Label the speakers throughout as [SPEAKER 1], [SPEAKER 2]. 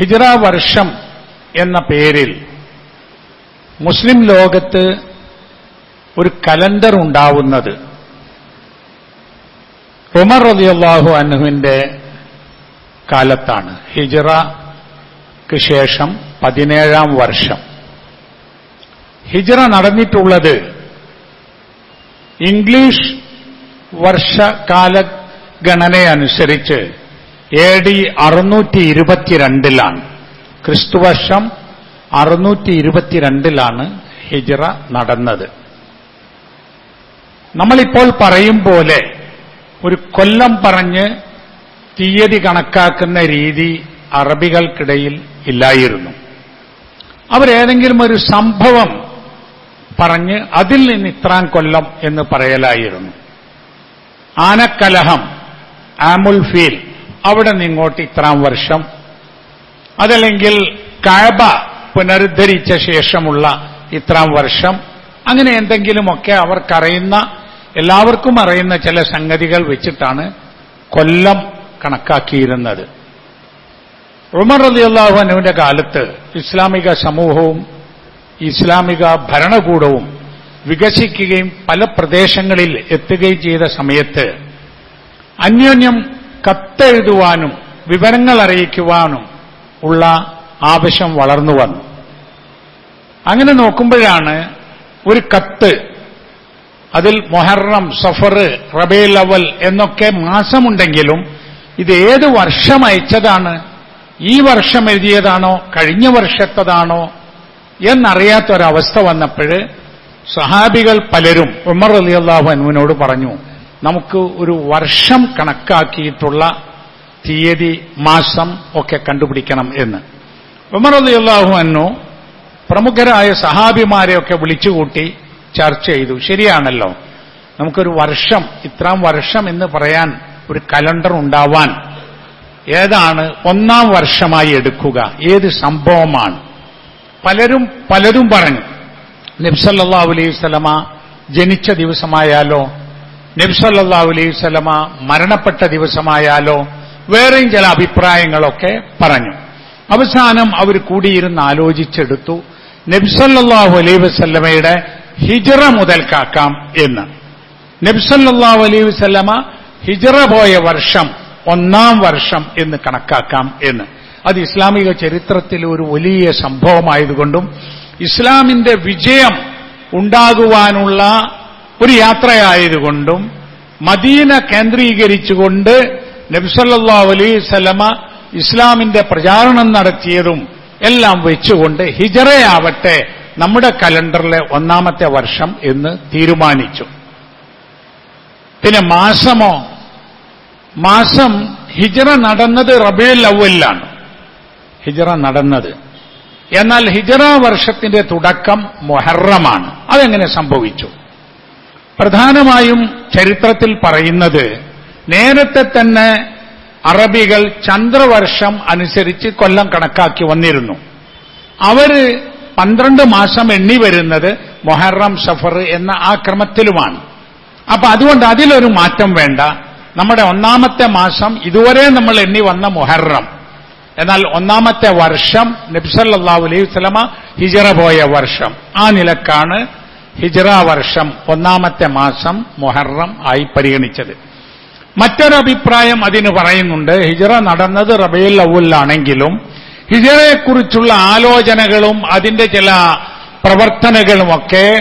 [SPEAKER 1] ഹിജറ വർഷം എന്ന പേരിൽ മുസ്ലിം ലോകത്ത് ഒരു കലണ്ടർ ഉണ്ടാവുന്നത്. ഉമർ റതിയല്ലാഹു അൻഹുവിന്റെ കാലത്താണ്. ഹിജറക്ക് ശേഷം പതിനേഴാം വർഷം. ഹിജറ നടന്നിട്ടുള്ളത് ഇംഗ്ലീഷ് വർഷകാല ഗണനയനുസരിച്ച് എ ഡി അറുന്നൂറ്റി ഇരുപത്തിരണ്ടിലാണ് ക്രിസ്തുവർഷം അറുന്നൂറ്റി ഇരുപത്തിരണ്ടിലാണ് ഹിജറ നടന്നത്. നമ്മളിപ്പോൾ പറയും പോലെ ഒരു കൊല്ലം പറഞ്ഞ് തീയതി കണക്കാക്കുന്ന രീതി അറബികൾക്കിടയിൽ ഇല്ലായിരുന്നു. അവരേതെങ്കിലും ഒരു സംഭവം പറഞ്ഞ് അതിൽ നിന്ന് ഇത്രാം കൊല്ലം എന്ന് പറയലായിരുന്നു. ആനക്കലഹം ആമുൽ ഫീൽ അവിടെ നിങ്ങോട്ട് ഇത്രാം വർഷം. അതല്ലെങ്കിൽ കഴബ പുനരുദ്ധരിച്ച ശേഷമുള്ള ഇത്രാം വർഷം. അങ്ങനെ എന്തെങ്കിലുമൊക്കെ അവർക്കറിയുന്ന എല്ലാവർക്കും അറിയുന്ന ചില സംഗതികൾ വെച്ചിട്ടാണ് കൊല്ലം കണക്കാക്കിയിരുന്നത്. ഉമർ റളിയല്ലാഹു അനുവിന്റെ കാലത്ത് ഇസ്ലാമിക സമൂഹവും ഇസ്ലാമിക ഭരണകൂടവും വികസിക്കുകയും പല പ്രദേശങ്ങളിൽ എത്തുകയും ചെയ്ത സമയത്ത് അന്യോന്യം കത്തെഴുതുവാനും വിവരങ്ങൾ അറിയിക്കുവാനും ഉള്ള ആവശ്യം വളർന്നു വന്നു. അങ്ങനെ നോക്കുമ്പോഴാണ് ഒരു കത്ത് അതിൽ മൊഹറം സഫർ റബേൽ അവൽ എന്നൊക്കെ മാസമുണ്ടെങ്കിലും ഇത് ഏത് വർഷം അയച്ചതാണ് ഈ വർഷം എഴുതിയതാണോ കഴിഞ്ഞ വർഷത്തതാണോ എന്നറിയാത്തൊരവസ്ഥ വന്നപ്പോൾ സഹാബികൾ പലരും ഉമർ അലി അള്ളാഹു അനുവിനോട് പറഞ്ഞു നമുക്ക് ഒരു വർഷം കണക്കാക്കിയിട്ടുള്ള തീയതി മാസം ഒക്കെ കണ്ടുപിടിക്കണം എന്ന്. അള്ളാഹു അന്നു പ്രമുഖരായ സഹാബിമാരെയൊക്കെ വിളിച്ചുകൂട്ടി ചർച്ച ചെയ്തു. ശരിയാണല്ലോ. നമുക്കൊരു വർഷം ഇത്രാം വർഷം എന്ന് പറയാൻ ഒരു കലണ്ടർ ഉണ്ടാവാൻ ഏതാണ്? ഒന്നാം വർഷമായി എടുക്കുക. ഏത് സംഭവമാണ്? പലരും പലരും പറഞ്ഞു നബ്സല്ലാ അലൈഹി സ്വലമ ജനിച്ച ദിവസമായാലോ നബ്സല്ലാ അലൈഹി സ്വലമ മരണപ്പെട്ട ദിവസമായാലോ വേറെയും ചില അഭിപ്രായങ്ങളൊക്കെ പറഞ്ഞു. അവസാനം അവർ കൂടിയിരുന്ന് ആലോചിച്ചെടുത്തു നബ്സല്ലാഹു അലൈഹി വസല്ലമയുടെ ഹിജറ മുതൽക്കാക്കാം എന്ന്. നബ്സല്ലാഹു അലൈഹി വസല്ലമ ഹിജറ പോയ വർഷം ഒന്നാം വർഷം എന്ന് കണക്കാക്കാം എന്ന്. അത് ഇസ്ലാമിക ചരിത്രത്തിൽ ഒരു വലിയ സംഭവമായതുകൊണ്ടും ഇസ്ലാമിന്റെ വിജയം ഉണ്ടാകുവാനുള്ള ഒരു യാത്രയായതുകൊണ്ടും മദീന കേന്ദ്രീകരിച്ചുകൊണ്ട് നബ്സല്ലാ അലൈഹി സ്വലമ ഇസ്ലാമിന്റെ പ്രചാരണം നടത്തിയതും എല്ലാം വെച്ചുകൊണ്ട് ഹിജറയാവട്ടെ നമ്മുടെ കലണ്ടറിലെ ഒന്നാമത്തെ വർഷം എന്ന് തീരുമാനിച്ചു. പിന്നെ മാസമോ? മാസം ഹിജറ നടന്നത് റബിയുൽ അവലിലാണ് ഹിജറ നടന്നത്. എന്നാൽ ഹിജറ വർഷത്തിന്റെ തുടക്കം മൊഹറമാണ്. അതെങ്ങനെ സംഭവിച്ചു? പ്രധാനമായും ചരിത്രത്തിൽ പറയുന്നത് നേരത്തെ തന്നെ അറബികൾ ചന്ദ്രവർഷം അനുസരിച്ച് കൊല്ലം കണക്കാക്കി വന്നിരുന്നു. അവർ പന്ത്രണ്ട് മാസം എണ്ണി വരുന്നത് മൊഹറം സഫർ എന്ന ആ ക്രമത്തിലുമാണ് അപ്പൊ അതുകൊണ്ട് അതിലൊരു മാറ്റം വേണ്ട. നമ്മുടെ ഒന്നാമത്തെ മാസം ഇതുവരെ നമ്മൾ എണ്ണി വന്ന മൊഹറം. എന്നാൽ ഒന്നാമത്തെ വർഷം നബ്സല്ലാ അലൈഹി സ്വലമ ഹിജറ പോയ വർഷം. ആ നിലക്കാണ് ഹിജറ വർഷം ഒന്നാമത്തെ മാസം മൊഹറം ആയി പരിഗണിച്ചത്. മറ്റൊരു അഭിപ്രായം അതിന് പറയുന്നുണ്ട് ഹിജറ നടന്നത് റബേൽ അവലാണെങ്കിലും ഹിജറയെക്കുറിച്ചുള്ള ആലോചനകളും അതിന്റെ ചില പ്രവർത്തനങ്ങളുമൊക്കെ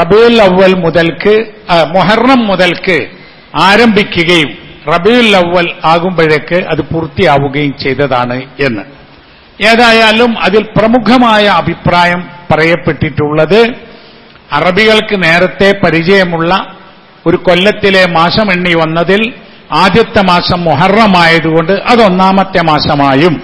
[SPEAKER 1] റബിയുൽ അവൽ മുതൽക്ക് മൊഹറം മുതൽക്ക് ആരംഭിക്കുകയും റബിയുൽ അവൽ ആകുമ്പോഴേക്ക് അത് പൂർത്തിയാവുകയും ചെയ്തതാണ് എന്ന്. ഏതായാലും അതിൽ പ്രമുഖമായ അഭിപ്രായം പറയപ്പെട്ടിട്ടുള്ളത് അറബികൾക്ക് നേരത്തെ പരിചയമുള്ള ഒരു കൊല്ലത്തിലെ മാസം എണ്ണി വന്നതിൽ ആദ്യത്തെ മാസം മുഹറമായതുകൊണ്ട് അതൊന്നാമത്തെ മാസമായും.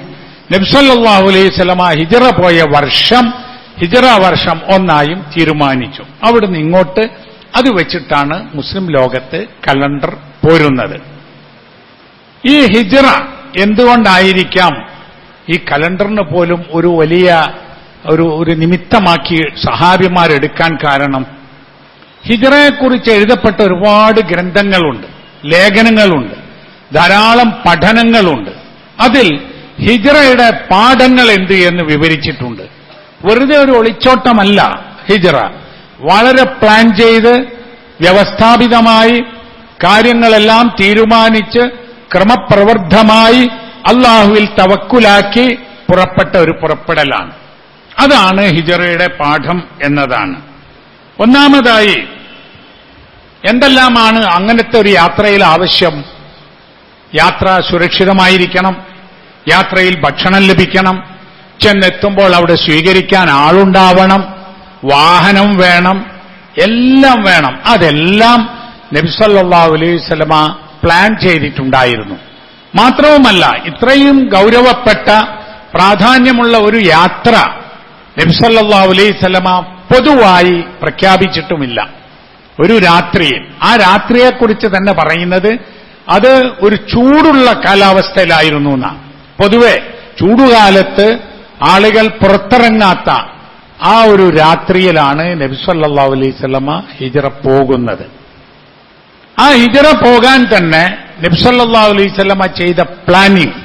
[SPEAKER 1] നബ്സല്ലാഹു അലൈഹി സ്വലമ ഹിജറ പോയ വർഷം ഹിജറ വർഷം ഒന്നായും തീരുമാനിച്ചു. അവിടുന്ന് ഇങ്ങോട്ട് അത് വെച്ചിട്ടാണ് മുസ്ലിം ലോകത്ത് കലണ്ടർ പോരുന്നത്. ഈ ഹിജറ എന്തുകൊണ്ടായിരിക്കാം ഈ കലണ്ടറിന് പോലും ഒരു വലിയ ഒരു ഒരു നിമിത്തമാക്കി സഹാബിമാരെടുക്കാൻ കാരണം. ഹിജറയെക്കുറിച്ച് എഴുതപ്പെട്ട ഒരുപാട് ഗ്രന്ഥങ്ങളുണ്ട് ലേഖനങ്ങളുണ്ട് ധാരാളം പഠനങ്ങളുണ്ട്. അതിൽ ഹിജറയുടെ പാഠങ്ങൾ എന്ത് എന്ന് വിവരിച്ചിട്ടുണ്ട്. വെറുതെ ഒരു ഒളിച്ചോട്ടമല്ല ഹിജറ. വളരെ പ്ലാൻ ചെയ്ത് വ്യവസ്ഥാപിതമായി കാര്യങ്ങളെല്ലാം തീരുമാനിച്ച് ക്രമപ്രവർദ്ധമായി അള്ളാഹുവിൽ തവക്കുലാക്കി പുറപ്പെട്ട ഒരു പുറപ്പെടലാണ്. അതാണ് ഹിജറയുടെ പാഠം എന്നതാണ്. ഒന്നാമതായി എന്തെല്ലാമാണ് അങ്ങനത്തെ ഒരു യാത്രയിൽ ആവശ്യം? യാത്ര സുരക്ഷിതമായിരിക്കണം യാത്രയിൽ ഭക്ഷണം ലഭിക്കണം ചെന്നെത്തുമ്പോൾ അവിടെ സ്വീകരിക്കാൻ ആളുണ്ടാവണം വാഹനം വേണം എല്ലാം വേണം. അതെല്ലാം നബിസല്ലാ അലൈഹി സ്വലമ പ്ലാൻ ചെയ്തിട്ടുണ്ടായിരുന്നു. മാത്രവുമല്ല ഇത്രയും ഗൗരവപ്പെട്ട പ്രാധാന്യമുള്ള ഒരു യാത്ര നബിസല്ലാ അലൈഹി സ്വലമ പൊതുവായി പ്രഖ്യാപിച്ചിട്ടുമില്ല. ഒരു രാത്രിയിൽ. ആ രാത്രിയെക്കുറിച്ച് തന്നെ പറയുന്നത് അത് ഒരു ചൂടുള്ള കാലാവസ്ഥയിലായിരുന്നു എന്നാണ് പൊതുവെ ചൂടുകാലത്ത് ആളുകൾ പുറത്തിറങ്ങാത്ത ആ ഒരു രാത്രിയിലാണ് നബിസല്ലാ അലൈഹി സ്വലമ ഹിജറ പോകുന്നത്. ആ ഹിജറ പോകാൻ തന്നെ നബ്സല്ലാ അലൈഹി സ്വലമ ചെയ്ത പ്ലാനിംഗ്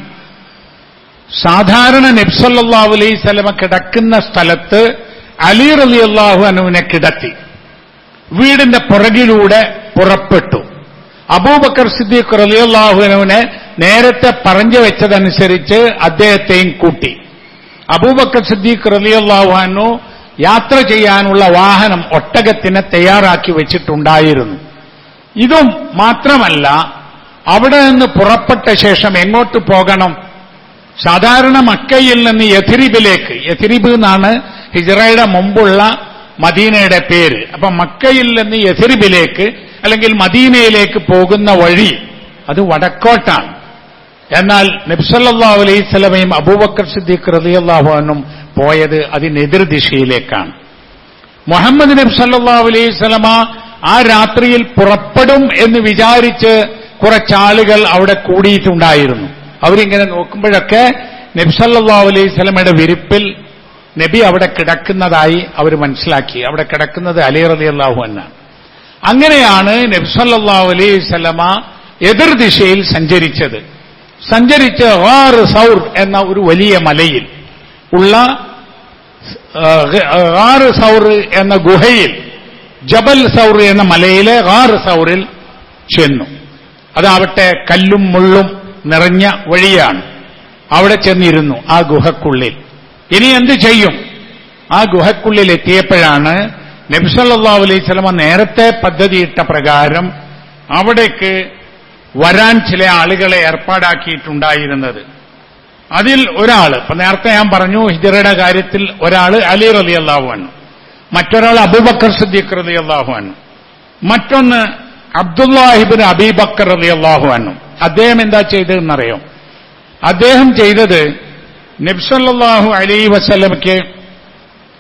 [SPEAKER 1] സാധാരണ നബ്സല്ലാഹു അലൈഹി സ്വലമ കിടക്കുന്ന സ്ഥലത്ത് അലി റലി അള്ളാഹു അനുവിനെ കിടത്തി. വീടിന്റെ പുറകിലൂടെ പുറപ്പെട്ടു. അബൂബക്കർ സിദ്ദീഖ് റലിയല്ലാഹു അനുവിനെ നേരത്തെ പറഞ്ഞു വെച്ചതനുസരിച്ച് അദ്ദേഹത്തെയും കൂട്ടി. അബൂബക്കർ സിദ്ദീഖ് റലിയല്ലാഹു അനു യാത്ര ചെയ്യാനുള്ള വാഹനം ഒട്ടകത്തിനെ തയ്യാറാക്കി വെച്ചിട്ടുണ്ടായിരുന്നു. ഇതും മാത്രമല്ല അവിടെ നിന്ന് പുറപ്പെട്ട ശേഷം എങ്ങോട്ട് പോകണം സാധാരണ മക്കയിൽ നിന്ന് യഥിരിബിലേക്ക് യഥിരിബ് എന്നാണ് ഹിജറയുടെ മുമ്പുള്ള മദീനയുടെ പേര്. അപ്പൊ മക്കയിൽ നിന്ന് യഥിരിബിലേക്ക് അല്ലെങ്കിൽ മദീനയിലേക്ക് പോകുന്ന വഴി അത് വടക്കോട്ടാണ്. എന്നാൽ നബ്സല്ലാ അലൈഹി സ്വലമയും അബൂബക്കർ സിദ്ദീഖ് റലിയല്ലാഹുനും പോയത് അതിനെതിർ ദിശയിലേക്കാണ്. മുഹമ്മദ് നബ്സല്ലാ അലൈഹി സ്വലമ ആ രാത്രിയിൽ പുറപ്പെടും എന്ന് വിചാരിച്ച് കുറച്ചാളുകൾ അവിടെ കൂടിയിട്ടുണ്ടായിരുന്നു. അവരിങ്ങനെ നോക്കുമ്പോഴൊക്കെ നബ്സല്ലാ അലൈഹി സ്വലമയുടെ വിരിപ്പിൽ നബി അവിടെ കിടക്കുന്നതായി അവർ മനസ്സിലാക്കി. അവിടെ കിടക്കുന്നത് അലി റലി അള്ളാഹു എന്നാണ് അങ്ങനെയാണ് നബ്സല്ലാ അലൈഹി സ്വലമ എതിർ ദിശയിൽ സഞ്ചരിച്ചത്. സഞ്ചരിച്ച് ഹാർ സൗർ എന്ന ഒരു വലിയ മലയിൽ ഉള്ള ഹാർ സൗർ എന്ന ഗുഹയിൽ ജബൽ സൗർ എന്ന മലയിലെ ഹാർ സൗറിൽ ചെന്നു. അതാവട്ടെ കല്ലും മുള്ളും നിറഞ്ഞ വഴിയാണ്. അവിടെ ചെന്നിരുന്നു ആ ഗുഹക്കുള്ളിൽ. ഇനി എന്ത് ചെയ്യും? ആ ഗുഹക്കുള്ളിൽ എത്തിയപ്പോഴാണ് നബ്സല്ലാ അലൈഹി സ്വലമ നേരത്തെ പദ്ധതിയിട്ട പ്രകാരം അവിടേക്ക് വരാൻ ചില ആളുകളെ ഏർപ്പാടാക്കിയിട്ടുണ്ടായിരുന്നത്. അതിൽ ഒരാൾ ഇപ്പൊ നേരത്തെ ഞാൻ പറഞ്ഞു ഹിജറയുടെ കാര്യത്തിൽ ഒരാൾ അലി റലി അള്ളാഹുവാണ് മറ്റൊരാൾ അബൂബക്കർ സിദ്ദീഖ് റലി അള്ളാഹുവാണ് മറ്റൊന്ന് അബ്ദുല്ലാഹിബിൻ അബീബക്കർ അള്ളാഹു അനു അദ്ദേഹം എന്താ ചെയ്തതെന്നറിയോ? അദ്ദേഹം ചെയ്തത് നബ്സല്ലാഹു അലൈ വസ്ലമയ്ക്ക്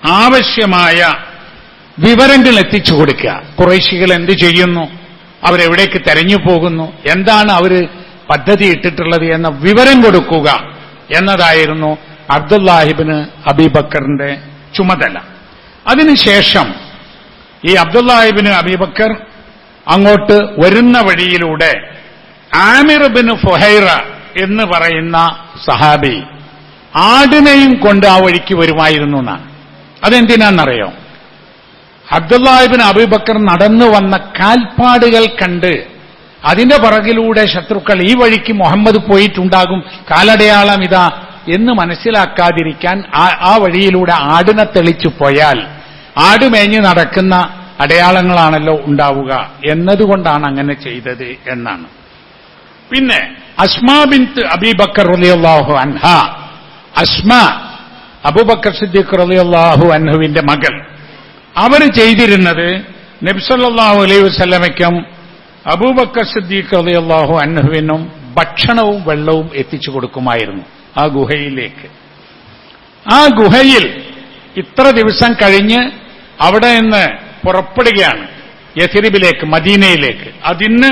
[SPEAKER 1] ആവശ്യമായ വിവരങ്ങൾ എത്തിച്ചു കൊടുക്കുക. കുറേശികൾ എന്ത് ചെയ്യുന്നു? അവരെവിടേക്ക് തെരഞ്ഞു പോകുന്നു? എന്താണ് അവർ പദ്ധതി ഇട്ടിട്ടുള്ളത് എന്ന വിവരം കൊടുക്കുക എന്നതായിരുന്നു അബ്ദുല്ലാഹിബിന് അബീബക്കറിന്റെ ചുമതല. അതിനുശേഷം ഈ അബ്ദുല്ലാഹിബിന് അബീബക്കർ അങ്ങോട്ട് വരുന്ന വഴിയിലൂടെ ആമിർ ബിൻ ഫുഹൈറ എന്ന് പറയുന്ന സഹാബി ആടിനെയും കൊണ്ട് ആ വഴിക്ക് വരുമായിരുന്നു എന്നാണ്. അതെന്തിനാണെന്നറിയോ? അബ്ദുല്ലാഹിബിൻ അബൂബക്കർ നടന്നു വന്ന കാൽപ്പാടുകൾ കണ്ട് അതിന്റെ പുറകിലൂടെ ശത്രുക്കൾ ഈ വഴിക്ക് മുഹമ്മദ് പോയിട്ടുണ്ടാകും കാലടയാളം ഇതാ എന്ന് മനസ്സിലാക്കാതിരിക്കാൻ ആ വഴിയിലൂടെ ആടിനെ തെളിച്ചു പോയാൽ ആടുമേഞ്ഞ് നടക്കുന്ന അടയാളങ്ങളാണല്ലോ ഉണ്ടാവുക എന്നതുകൊണ്ടാണ് അങ്ങനെ ചെയ്തത് എന്നാണ്. പിന്നെ അസ്മാ ബിൻത്ത് അബീബക്കർ റലിയല്ലാഹു അൻഹ. അസ്മ അബുബക്കർ സിദ്ദീഖ് റലിയല്ലാഹു അൻഹുവിന്റെ മകൾ. അവർ ചെയ്തിരുന്നത് നബ്സല്ലാഹു അലൈഹി വസ്ലമയ്ക്കും അബൂബക്കർ സിദ്ദീഖ് റളിയല്ലാഹു അൻഹുവിനും ഭക്ഷണവും വെള്ളവും എത്തിച്ചു കൊടുക്കുമായിരുന്നു ആ ഗുഹയിലേക്ക്. ആ ഗുഹയിൽ ഇത്ര ദിവസം കഴിഞ്ഞ് അവിടെ നിന്ന് പുറപ്പെടുകയാണ്. യസിരിബിലേക്ക് മദീനയിലേക്ക്. അതിന്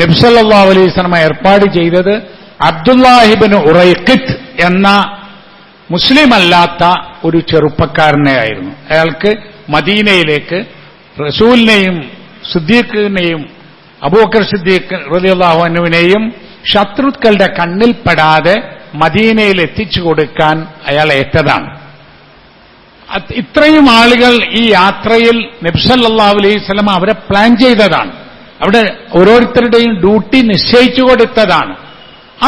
[SPEAKER 1] നബ്സല്ലാ അലൈഹി സ്വലമ ഏർപ്പാട് ചെയ്തത് അബ്ദുല്ലാഹിബിന് ഉറൈഖിത്ത് എന്ന മുസ്ലിം അല്ലാത്ത ഒരു ചെറുപ്പക്കാരനെ ആയിരുന്നു. അയാൾക്ക് മദീനയിലേക്ക് റസൂലിനെയും സിദ്ദീഖിനെയും അബൂബക്കർ സിദ്ദീഖ് റലിയല്ലാഹുവിനെയും ശത്രുക്കളുടെ കണ്ണിൽപ്പെടാതെ മദീനയിൽ എത്തിച്ചു കൊടുക്കാൻ അയാൾ ഏറ്റതാണ്. ഇത്രയും ആളുകൾ ഈ യാത്രയിൽ നബ്സല്ലാ അലൈഹി സ്വലം അവരെ പ്ലാൻ ചെയ്തതാണ്. അവിടെ ഓരോരുത്തരുടെയും ഡ്യൂട്ടി നിശ്ചയിച്ചു കൊടുത്തതാണ്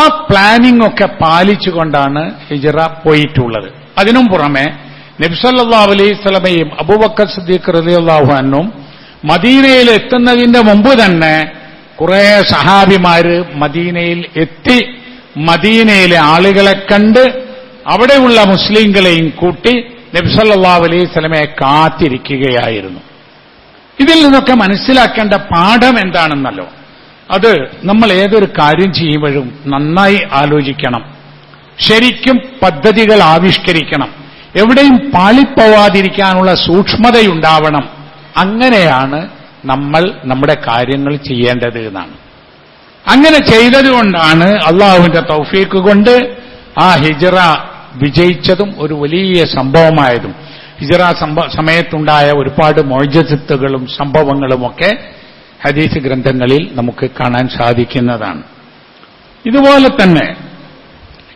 [SPEAKER 1] ആ പ്ലാനിംഗ് ഒക്കെ പാലിച്ചുകൊണ്ടാണ് ഹിജറ പോയിട്ടുള്ളത്. അതിനും പുറമെ നബ്സല്ലാ അലൈഹി സ്വലമയും അബൂബക്കർ സിദ്ദീഖ് റലിയല്ലാഹു അന്നും മദീനയിൽ എത്തുന്നതിന്റെ മുമ്പ് തന്നെ കുറെ സഹാബിമാര് മദീനയിൽ എത്തി മദീനയിലെ ആളുകളെ കണ്ട് അവിടെയുള്ള മുസ്ലിങ്ങളെയും കൂട്ടി നബ്സല്ലാ അലൈഹി സ്വലമയെ കാത്തിരിക്കുകയായിരുന്നു. ഇതിൽ നിന്നൊക്കെ മനസ്സിലാക്കേണ്ട പാഠം എന്താണെന്നല്ലോ. അത് നമ്മൾ ഏതൊരു കാര്യം ചെയ്യുമ്പോഴും നന്നായി ആലോചിക്കണം. ശരിക്കും പദ്ധതികൾ ആവിഷ്കരിക്കണം. എവിടെയും പാളിപ്പോവാതിരിക്കാനുള്ള സൂക്ഷ്മതയുണ്ടാവണം. അങ്ങനെയാണ് നമ്മൾ നമ്മുടെ കാര്യങ്ങൾ ചെയ്യേണ്ടത് എന്നാണ്. അങ്ങനെ ചെയ്തതുകൊണ്ടാണ് അള്ളാഹുവിന്റെ തൗഫീക്ക് കൊണ്ട് ആ ഹിജറ വിജയിച്ചതും ഒരു വലിയ സംഭവമായതും. ഹിജറ സമയത്തുണ്ടായ ഒരുപാട് മോജത്തുകളും സംഭവങ്ങളുമൊക്കെ ഹദീസ് ഗ്രന്ഥങ്ങളിൽ നമുക്ക് കാണാൻ സാധിക്കുന്നതാണ്. ഇതുപോലെ തന്നെ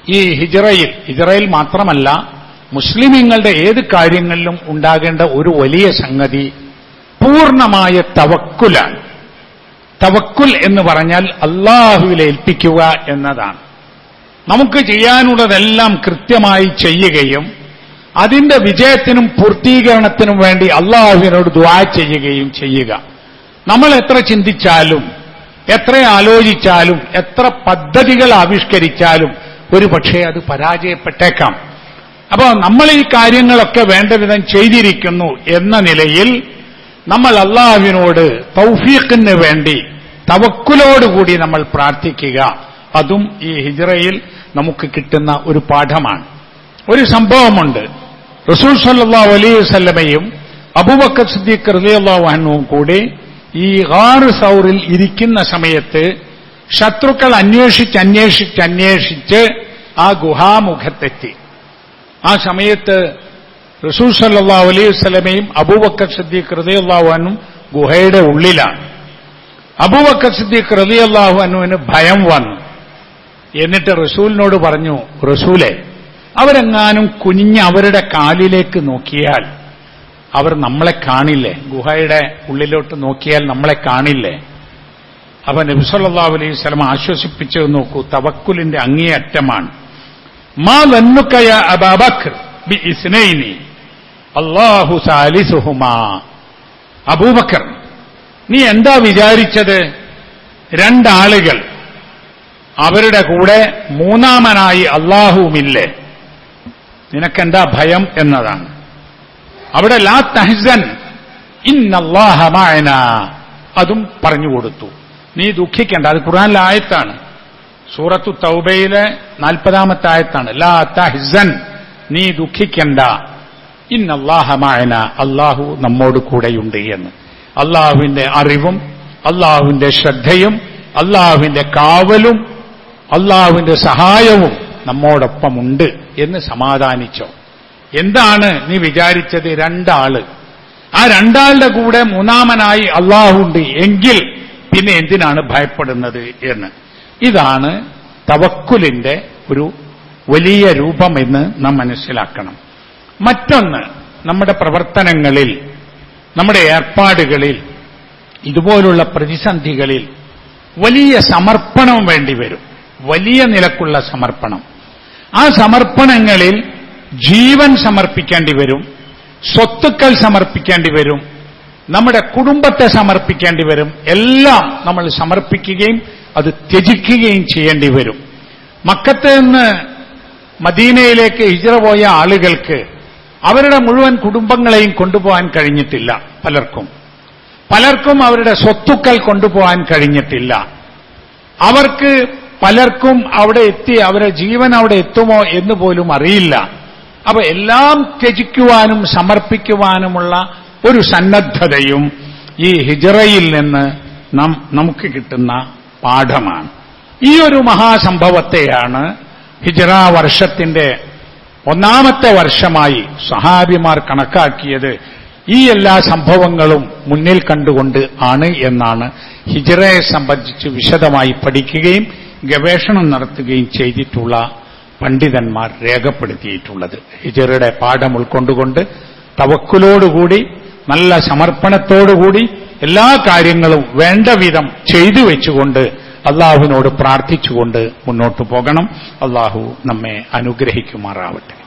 [SPEAKER 1] ഈ ഹിജറയിൽ ഹിജറയിൽ മാത്രമല്ല മുസ്ലിമീങ്ങളുടെ ഏത് കാര്യങ്ങളിലും ഉണ്ടാകേണ്ട ഒരു വലിയ സംഗതി പൂർണമായ തവക്കുലാണ്. തവക്കുൽ എന്ന് പറഞ്ഞാൽ അള്ളാഹുവിൽ ഏൽപ്പിക്കുക എന്നതാണ്. നമുക്ക് ചെയ്യാനുള്ളതെല്ലാം കൃത്യമായി ചെയ്യുകയും അതിന്റെ വിജയത്തിനും പൂർത്തീകരണത്തിനും വേണ്ടി അള്ളാഹുവിനോട് ദ്വാ ചെയ്യുകയും ചെയ്യുക. നമ്മൾ എത്ര ചിന്തിച്ചാലും എത്ര ആലോചിച്ചാലും എത്ര പദ്ധതികൾ ആവിഷ്കരിച്ചാലും ഒരു പക്ഷേ അത് പരാജയപ്പെട്ടേക്കാം. അപ്പോൾ നമ്മൾ ഈ കാര്യങ്ങളൊക്കെ വേണ്ട വിധം ചെയ്തിരിക്കുന്നു എന്ന നിലയിൽ നമ്മൾ അള്ളാഹുവിനോട് തൗഫീഖിന് വേണ്ടി തവക്കുലോടുകൂടി നമ്മൾ പ്രാർത്ഥിക്കുക. അതും ഈ ഹിജറയിൽ നമുക്ക് കിട്ടുന്ന ഒരു പാഠമാണ്. ഒരു സംഭവമുണ്ട്. റസൂൽ സല്ലാ അലൈഹി വസല്ലമയും അബൂബക്കർ സിദ്ദീഖ് റളിയല്ലാഹു അൻഹുവും കൂടി ഈ ഗാറ് സൗറിൽ ഇരിക്കുന്ന സമയത്ത് ശത്രുക്കൾ അന്വേഷിച്ച് അന്വേഷിച്ച് അന്വേഷിച്ച് ആ ഗുഹാമുഖത്തെത്തി. ആ സമയത്ത് റസൂൽ സല്ലാ അലൈഹി വസല്ലമയും അബൂബക്കർ സിദ്ദീഖ് അൻഹും ഗുഹയുടെ ഉള്ളിലാണ്. അബൂബക്കർ സിദ്ദീഖ് റളിയല്ലാഹു അൻഹുവിന് ഭയം വന്നു. എന്നിട്ട് റസൂലിനോട് പറഞ്ഞു റസൂലെ അവരെങ്ങാനും കുനിഞ്ഞ് അവരുടെ കാലിലേക്ക് നോക്കിയാൽ അവർ നമ്മളെ കാണില്ലേ? ഗുഹയുടെ ഉള്ളിലോട്ട് നോക്കിയാൽ നമ്മളെ കാണില്ലേ? അപ്പൊ നബിസല്ലാ അലൈഹി സ്വലം ആശ്വസിപ്പിച്ചു നോക്കൂ തവക്കുലിന്റെ അങ്ങേയറ്റമാണ്. മാ ലന്നുക്കയ അബാബക്കർ ബി ഇസ്നൈനി അള്ളാഹു സാലിസുഹുമാ. അബൂബക്കർ നീ എന്താ വിചാരിച്ചത്? രണ്ടാളുകൾ അവരുടെ കൂടെ മൂന്നാമനായി അള്ളാഹുവുമില്ലേ? നിനക്കെന്താ ഭയം എന്നതാണ്. അവിടെ ലാ തഹ്സൻ ഇന്നല്ലാഹമായന അതും പറഞ്ഞു കൊടുത്തു. നീ ദുഃഖിക്കേണ്ട അത് ഖുർആനിലെ ആയത്താണ്. സൂറത്തു തൗബയിലെ നാൽപ്പതാമത്തെ ആയത്താണ്. ലാ തഹ്സൻ നീ ദുഃഖിക്കണ്ട. ഇന്നല്ലാഹമായന അള്ളാഹു നമ്മോട് കൂടെയുണ്ട് എന്ന്. അള്ളാഹുവിന്റെ അറിവും അള്ളാഹുവിന്റെ ശ്രദ്ധയും അള്ളാഹുവിന്റെ കാവലും അള്ളാഹുവിന്റെ സഹായവും നമ്മോടൊപ്പമുണ്ട് എന്ന് സമാധാനിച്ചോ? എന്താണ് നീ വിചാരിച്ചത് രണ്ടാൾ? ആ രണ്ടാളുടെ കൂടെ മൂന്നാമനായി അള്ളാഹുണ്ട് എങ്കിൽ പിന്നെ എന്തിനാണ് ഭയപ്പെടുന്നത് എന്ന്? ഇതാണ് തവക്കുലിന്റെ ഒരു വലിയ രൂപമെന്ന് നാം മനസ്സിലാക്കണം. മറ്റൊന്ന് നമ്മുടെ പ്രവർത്തനങ്ങളിൽ നമ്മുടെ ഏർപ്പാടുകളിൽ ഇതുപോലുള്ള പ്രതിസന്ധികളിൽ വലിയ സമർപ്പണം വേണ്ടി വരും വലിയ നിലക്കുള്ള സമർപ്പണം. ആ സമർപ്പണങ്ങളിൽ ജീവൻ സമർപ്പിക്കേണ്ടി വരും സ്വത്തുക്കൾ സമർപ്പിക്കേണ്ടി വരും നമ്മുടെ കുടുംബത്തെ സമർപ്പിക്കേണ്ടി വരും എല്ലാം നമ്മൾ സമർപ്പിക്കുകയും അത് ത്യജിക്കുകയും ചെയ്യേണ്ടി വരും. മക്കത്ത് നിന്ന് മദീനയിലേക്ക് ഹിജറ പോയ ആളുകൾക്ക് അവരുടെ മുഴുവൻ കുടുംബങ്ങളെയും കൊണ്ടുപോകാൻ കഴിഞ്ഞിട്ടില്ല പലർക്കും. പലർക്കും അവരുടെ സ്വത്തുക്കൾ കൊണ്ടുപോകാൻ കഴിഞ്ഞിട്ടില്ല. അവർക്ക് പലർക്കും അവിടെ എത്തി അവരെ ജീവൻ അവിടെ എത്തുമോ എന്ന് പോലും അറിയില്ല. അപ്പൊ എല്ലാം ത്യജിക്കുവാനും സമർപ്പിക്കുവാനുമുള്ള ഒരു സന്നദ്ധതയും ഈ ഹിജറയിൽ നിന്ന് നമുക്ക് കിട്ടുന്ന പാഠമാണ്. ഈ ഒരു മഹാസംഭവത്തെയാണ് ഹിജറ വർഷത്തിന്റെ ഒന്നാമത്തെ വർഷമായി സഹാബിമാർ കണക്കാക്കിയത്. ഈ എല്ലാ സംഭവങ്ങളും മുന്നിൽ കണ്ടുകൊണ്ട് ആണ് എന്നാണ് ഹിജറയെ സംബന്ധിച്ച് വിശദമായി പഠിക്കുകയും ഗവേഷണം നടത്തുകയും ചെയ്തിട്ടുള്ള പണ്ഡിതന്മാർ രേഖപ്പെടുത്തിയിട്ടുള്ളത്. ഹിജറയുടെ പാഠം ഉൾക്കൊണ്ടുകൊണ്ട് തവക്കുലോടുകൂടി നല്ല സമർപ്പണത്തോടുകൂടി എല്ലാ കാര്യങ്ങളും വേണ്ട വിധം ചെയ്തു വെച്ചുകൊണ്ട് അള്ളാഹുവിനോട് പ്രാർത്ഥിച്ചുകൊണ്ട് മുന്നോട്ടു പോകണം. അള്ളാഹു നമ്മെ അനുഗ്രഹിക്കുമാറാവട്ടെ.